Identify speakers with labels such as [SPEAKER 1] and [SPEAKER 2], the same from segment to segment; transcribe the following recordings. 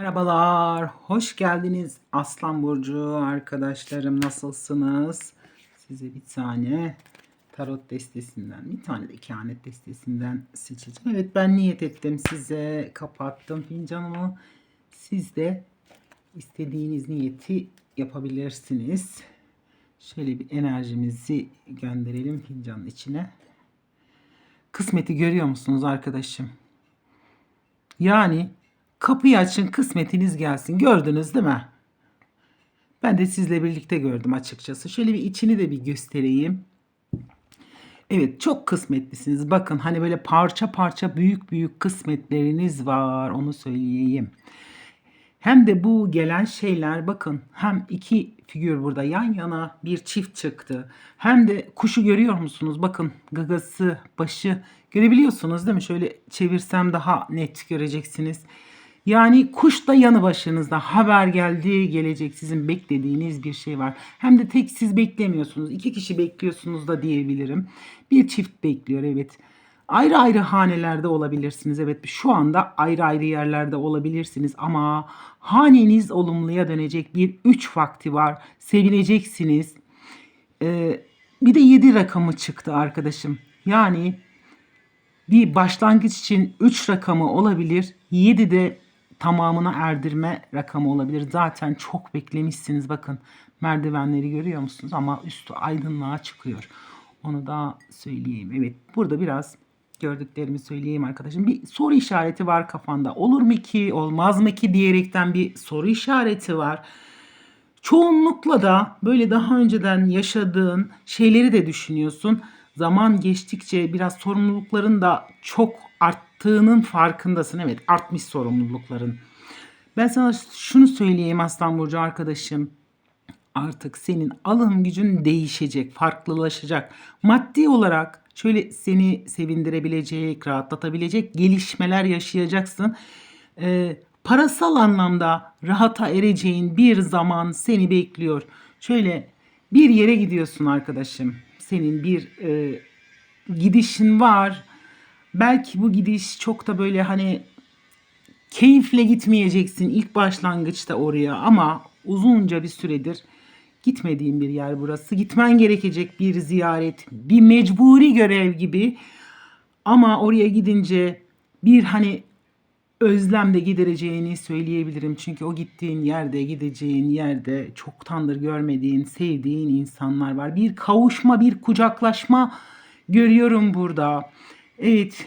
[SPEAKER 1] Merhabalar, hoş geldiniz Aslan Burcu arkadaşlarım nasılsınız? Size bir tane tarot destesinden, bir tane de kehanet destesinden seçeceğim. Evet ben niyet ettim size kapattım fincanımı. Siz de istediğiniz niyeti yapabilirsiniz. Şöyle bir enerjimizi gönderelim fincanın içine. Kısmeti görüyor musunuz arkadaşım? Yani kapıyı açın kısmetiniz gelsin. Gördünüz değil mi? Ben de sizle birlikte gördüm açıkçası. Şöyle bir içini de bir göstereyim. Evet çok kısmetlisiniz. Bakın hani böyle parça parça büyük büyük kısmetleriniz var. Onu söyleyeyim. Hem de bu gelen şeyler bakın hem iki figür burada yan yana bir çift çıktı. Hem de kuşu görüyor musunuz? Bakın gagası, başı görebiliyorsunuz değil mi? Şöyle çevirsem daha net göreceksiniz. Yani kuş da yanı başınızda haber geldi gelecek sizin beklediğiniz bir şey var. Hem de tek siz beklemiyorsunuz. iki kişi bekliyorsunuz da diyebilirim. Bir çift bekliyor evet. Ayrı ayrı hanelerde olabilirsiniz. Evet şu anda ayrı ayrı yerlerde olabilirsiniz ama haneniz olumluya dönecek bir 3 vakti var. Sevineceksiniz. Ee, bir de 7 rakamı çıktı arkadaşım. Yani bir başlangıç için 3 rakamı olabilir. 7 de tamamına erdirme rakamı olabilir. Zaten çok beklemişsiniz. Bakın merdivenleri görüyor musunuz? Ama üstü aydınlığa çıkıyor. Onu da söyleyeyim. Evet burada biraz gördüklerimi söyleyeyim arkadaşım. Bir soru işareti var kafanda. Olur mu ki, olmaz mı ki diyerekten bir soru işareti var. Çoğunlukla da böyle daha önceden yaşadığın şeyleri de düşünüyorsun. Zaman geçtikçe biraz sorumlulukların da çok arttığının farkındasın. Evet artmış sorumlulukların. Ben sana şunu söyleyeyim Aslan Burcu arkadaşım. Artık senin alım gücün değişecek, farklılaşacak. Maddi olarak şöyle seni sevindirebilecek, rahatlatabilecek gelişmeler yaşayacaksın. Ee, parasal anlamda rahata ereceğin bir zaman seni bekliyor. Şöyle bir yere gidiyorsun arkadaşım. Senin bir e, gidişin var. Belki bu gidiş çok da böyle hani keyifle gitmeyeceksin ilk başlangıçta oraya ama uzunca bir süredir gitmediğin bir yer burası. Gitmen gerekecek bir ziyaret, bir mecburi görev gibi. Ama oraya gidince bir hani özlem de gidereceğini söyleyebilirim. Çünkü o gittiğin yerde, gideceğin yerde çoktandır görmediğin, sevdiğin insanlar var. Bir kavuşma, bir kucaklaşma görüyorum burada. Evet,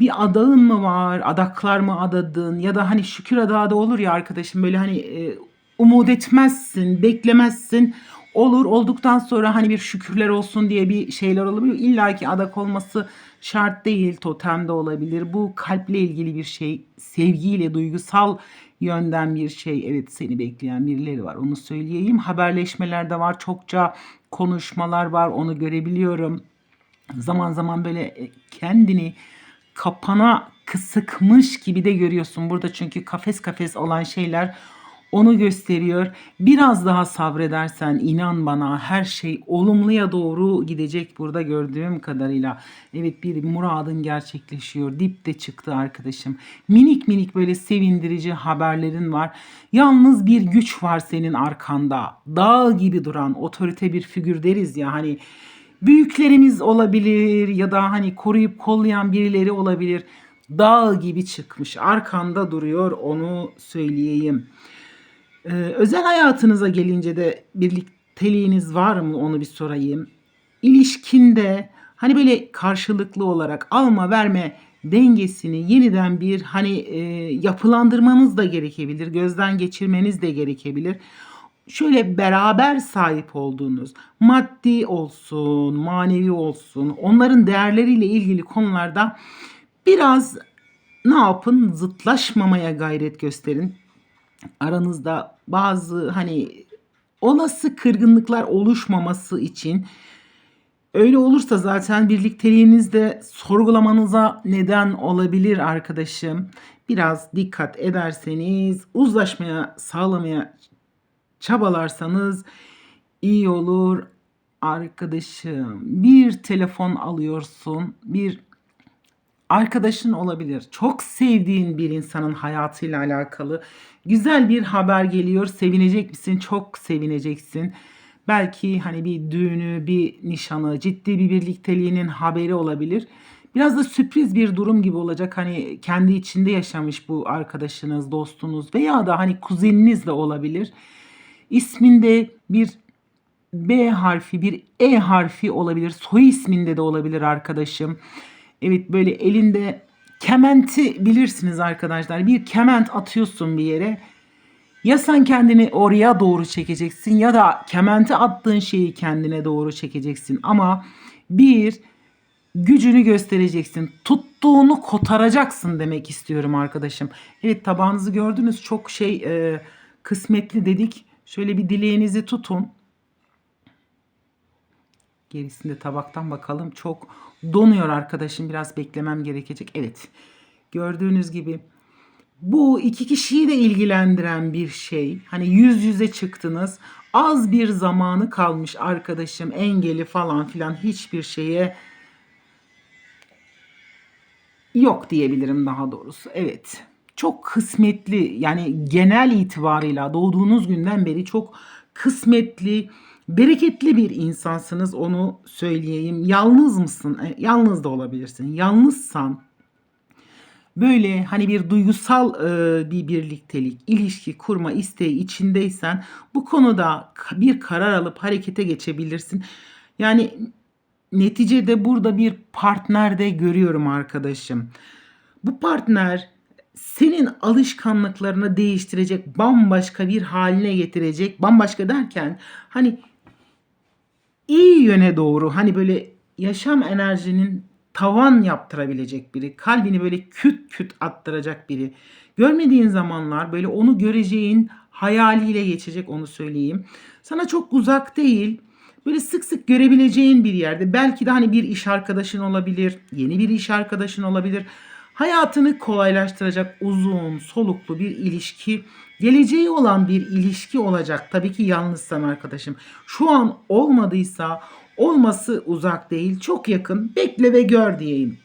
[SPEAKER 1] bir adağın mı var, adaklar mı adadın ya da hani şükür adağı da olur ya arkadaşım böyle hani e, umut etmezsin, beklemezsin. Olur olduktan sonra hani bir şükürler olsun diye bir şeyler olabilir. İlla ki adak olması şart değil. Totem de olabilir. Bu kalple ilgili bir şey. Sevgiyle, duygusal yönden bir şey. Evet seni bekleyen birileri var. Onu söyleyeyim. Haberleşmeler de var. Çokça konuşmalar var. Onu görebiliyorum. Zaman zaman böyle e, kendini kapana kısıkmış gibi de görüyorsun burada çünkü kafes kafes olan şeyler onu gösteriyor. Biraz daha sabredersen inan bana her şey olumluya doğru gidecek burada gördüğüm kadarıyla. Evet bir muradın gerçekleşiyor. Dip de çıktı arkadaşım. Minik minik böyle sevindirici haberlerin var. Yalnız bir güç var senin arkanda. Dağ gibi duran otorite bir figür deriz ya hani büyüklerimiz olabilir ya da hani koruyup kollayan birileri olabilir. Dağ gibi çıkmış arkanda duruyor onu söyleyeyim. Ee, özel hayatınıza gelince de birlikteliğiniz var mı onu bir sorayım. İlişkinde hani böyle karşılıklı olarak alma verme dengesini yeniden bir hani e, yapılandırmanız da gerekebilir. Gözden geçirmeniz de gerekebilir. Şöyle beraber sahip olduğunuz maddi olsun, manevi olsun onların değerleriyle ilgili konularda biraz ne yapın zıtlaşmamaya gayret gösterin aranızda bazı hani olası kırgınlıklar oluşmaması için öyle olursa zaten birlikteliğinizde sorgulamanıza neden olabilir arkadaşım. Biraz dikkat ederseniz uzlaşmaya sağlamaya çabalarsanız iyi olur arkadaşım. Bir telefon alıyorsun, bir arkadaşın olabilir. Çok sevdiğin bir insanın hayatıyla alakalı güzel bir haber geliyor. Sevinecek misin? Çok sevineceksin. Belki hani bir düğünü, bir nişanı, ciddi bir birlikteliğinin haberi olabilir. Biraz da sürpriz bir durum gibi olacak. Hani kendi içinde yaşamış bu arkadaşınız, dostunuz veya da hani kuzeniniz de olabilir. İsminde bir B harfi, bir E harfi olabilir. Soy isminde de olabilir arkadaşım. Evet böyle elinde kementi bilirsiniz arkadaşlar. Bir kement atıyorsun bir yere. Ya sen kendini oraya doğru çekeceksin ya da kementi attığın şeyi kendine doğru çekeceksin. Ama bir gücünü göstereceksin. Tuttuğunu kotaracaksın demek istiyorum arkadaşım. Evet tabağınızı gördünüz. Çok şey e, kısmetli dedik. Şöyle bir dileğinizi tutun. Gerisinde tabaktan bakalım. Çok donuyor arkadaşım. Biraz beklemem gerekecek. Evet. Gördüğünüz gibi bu iki kişiyi de ilgilendiren bir şey. Hani yüz yüze çıktınız. Az bir zamanı kalmış arkadaşım. Engeli falan filan hiçbir şeye yok diyebilirim daha doğrusu. Evet. Çok kısmetli yani genel itibarıyla doğduğunuz günden beri çok kısmetli, bereketli bir insansınız onu söyleyeyim. Yalnız mısın? E, Yalnız da olabilirsin. Yalnızsan böyle hani bir duygusal e, bir birliktelik, ilişki kurma isteği içindeysen bu konuda bir karar alıp harekete geçebilirsin. Yani neticede burada bir partner de görüyorum arkadaşım. Bu partner senin alışkanlıklarını değiştirecek, bambaşka bir haline getirecek. Bambaşka derken hani iyi yöne doğru hani böyle yaşam enerjinin tavan yaptırabilecek biri, kalbini böyle küt küt attıracak biri. Görmediğin zamanlar böyle onu göreceğin hayaliyle geçecek onu söyleyeyim. Sana çok uzak değil. Böyle sık sık görebileceğin bir yerde. Belki de hani bir iş arkadaşın olabilir, yeni bir iş arkadaşın olabilir. Hayatını kolaylaştıracak uzun, soluklu bir ilişki, geleceği olan bir ilişki olacak. Tabii ki yalnızsan arkadaşım. Şu an olmadıysa olması uzak değil, çok yakın. Bekle ve gör diyeyim.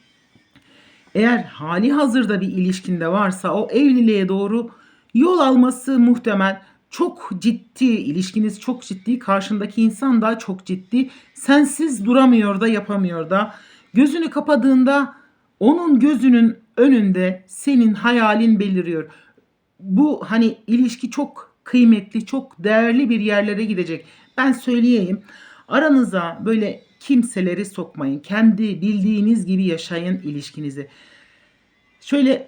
[SPEAKER 1] Eğer hali hazırda bir ilişkinde varsa o evliliğe doğru yol alması muhtemel. Çok ciddi, ilişkiniz çok ciddi, karşındaki insan da çok ciddi. Sensiz duramıyor da yapamıyor da. Gözünü kapadığında onun gözünün önünde senin hayalin beliriyor. Bu hani ilişki çok kıymetli, çok değerli bir yerlere gidecek. Ben söyleyeyim. Aranıza böyle kimseleri sokmayın. Kendi bildiğiniz gibi yaşayın ilişkinizi. Şöyle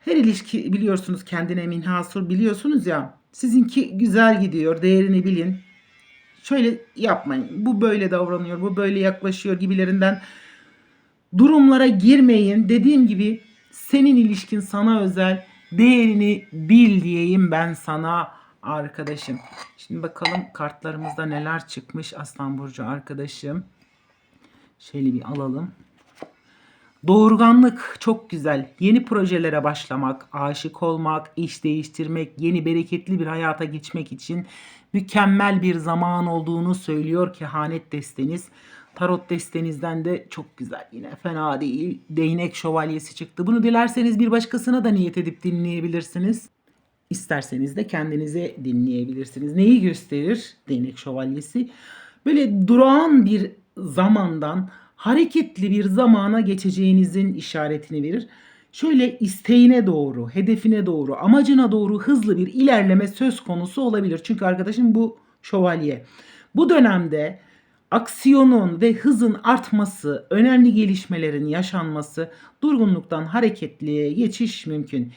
[SPEAKER 1] her ilişki biliyorsunuz kendine minhasur biliyorsunuz ya. Sizinki güzel gidiyor, değerini bilin. Şöyle yapmayın. Bu böyle davranıyor, bu böyle yaklaşıyor gibilerinden durumlara girmeyin. Dediğim gibi senin ilişkin sana özel. Değerini bil diyeyim ben sana arkadaşım. Şimdi bakalım kartlarımızda neler çıkmış Aslan Burcu arkadaşım. Şöyle bir alalım. Doğurganlık çok güzel. Yeni projelere başlamak, aşık olmak, iş değiştirmek, yeni bereketli bir hayata geçmek için mükemmel bir zaman olduğunu söylüyor kehanet desteniz. Tarot destenizden de çok güzel yine fena değil. Değnek şövalyesi çıktı. Bunu dilerseniz bir başkasına da niyet edip dinleyebilirsiniz. İsterseniz de kendinize dinleyebilirsiniz. Neyi gösterir değnek şövalyesi? Böyle durağan bir zamandan hareketli bir zamana geçeceğinizin işaretini verir. Şöyle isteğine doğru, hedefine doğru, amacına doğru hızlı bir ilerleme söz konusu olabilir. Çünkü arkadaşım bu şövalye. Bu dönemde aksiyonun ve hızın artması, önemli gelişmelerin yaşanması, durgunluktan hareketliye geçiş mümkün.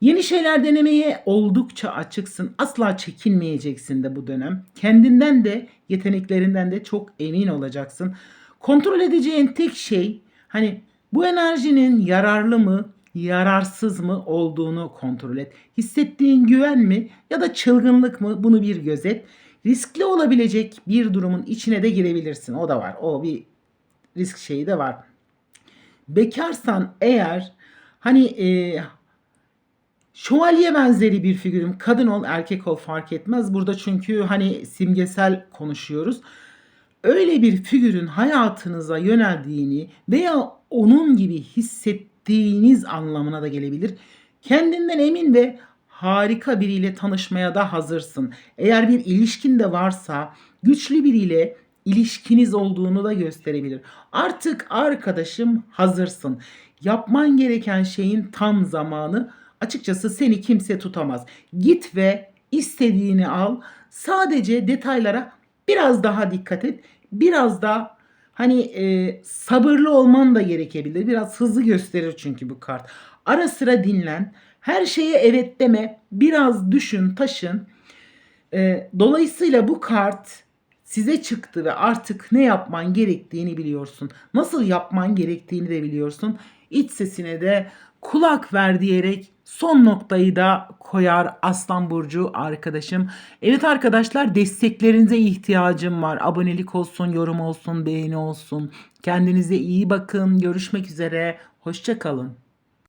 [SPEAKER 1] Yeni şeyler denemeye oldukça açıksın. Asla çekinmeyeceksin de bu dönem. Kendinden de yeteneklerinden de çok emin olacaksın. Kontrol edeceğin tek şey hani bu enerjinin yararlı mı, yararsız mı olduğunu kontrol et. Hissettiğin güven mi ya da çılgınlık mı bunu bir gözet. Riskli olabilecek bir durumun içine de girebilirsin. O da var. O bir risk şeyi de var. Bekarsan eğer hani e, şövalye benzeri bir figürüm. Kadın ol erkek ol fark etmez. Burada çünkü hani simgesel konuşuyoruz. Öyle bir figürün hayatınıza yöneldiğini veya onun gibi hissettiğiniz anlamına da gelebilir. Kendinden emin ve harika biriyle tanışmaya da hazırsın. Eğer bir ilişkin de varsa güçlü biriyle ilişkiniz olduğunu da gösterebilir. Artık arkadaşım hazırsın. Yapman gereken şeyin tam zamanı. Açıkçası seni kimse tutamaz. Git ve istediğini al. Sadece detaylara biraz daha dikkat et. Biraz da hani e, sabırlı olman da gerekebilir. Biraz hızlı gösterir çünkü bu kart. Ara sıra dinlen. Her şeye evet deme. Biraz düşün, taşın. E, dolayısıyla bu kart size çıktı ve artık ne yapman gerektiğini biliyorsun. Nasıl yapman gerektiğini de biliyorsun. İç sesine de kulak ver diyerek son noktayı da koyar Aslan Burcu arkadaşım. Evet arkadaşlar desteklerinize ihtiyacım var. Abonelik olsun, yorum olsun, beğeni olsun. Kendinize iyi bakın. Görüşmek üzere. Hoşçakalın.